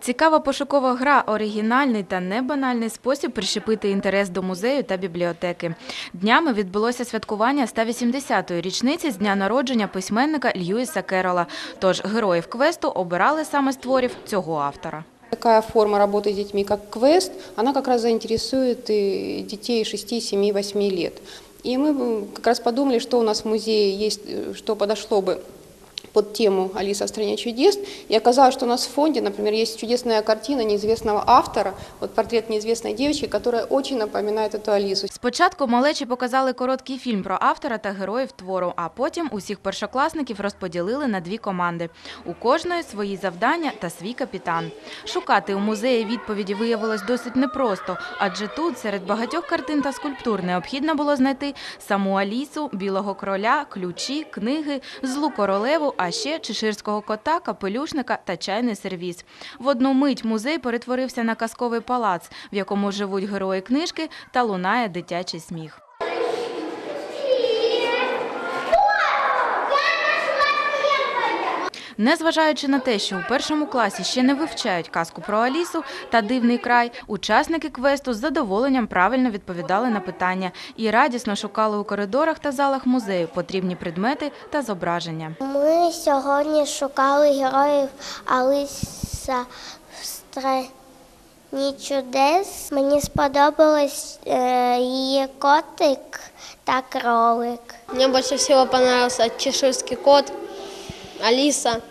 Цікава пошукова гра, оригінальний та небанальний спосіб прищепити інтерес до музею та бібліотеки. Днями відбулося святкування 180-ї річниці з дня народження письменника Льюіса Керрола. Тож героїв квесту обирали саме з творів цього автора. Такая форма работы с детьми, как квест, она как раз заинтересует и детей 6, 7, 8 лет. И мы м, как раз подумали, что у нас в музее есть, э, что подошло бы под тему «Алиса в стране чудес». И оказалось, что у нас в фонде, например, есть чудесная картина неизвестного автора, вот портрет неизвестной девочки, которая очень напоминает эту Алису. Спочатку малечі показали короткий фільм про автора та героїв твору, а потім усіх першокласників розподілили на дві команди. У кожної свої завдання та свій капітан. Шукати у музеї відповіді виявилось досить непросто, адже тут серед багатьох картин та скульптур необхідно було знайти саму Алісу, білого кроля, ключі, книги, злу королеву, а ще чеширського кота, капелюшника та чайний сервіз. В одну мить музей перетворився на казковий палац, в якому живуть герої книжки та лунає дитячий сміх. Незважаючи на те, що у першому класі ще не вивчають казку про Алісу та дивний край, учасники квесту з задоволенням правильно відповідали на питання і радісно шукали у коридорах та залах музею потрібні предмети та зображення. Ми сьогодні шукали героїв Алиса в страні чудес. Мені сподобалось е, її котик та кролик. Мне больше всего понравился чеширский кот, Алиса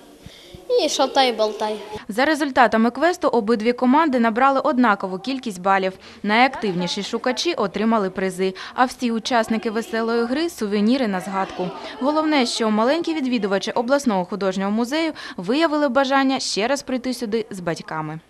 и Шалтай-болтай. За результатами квесту обидві команди набрали однакову кількість балів. Найактивніші шукачі отримали призи, а всі учасники веселої гри сувеніри на згадку. Головне, що маленькі відвідувачі обласного художнього музею виявили бажання ще раз прийти сюди з батьками.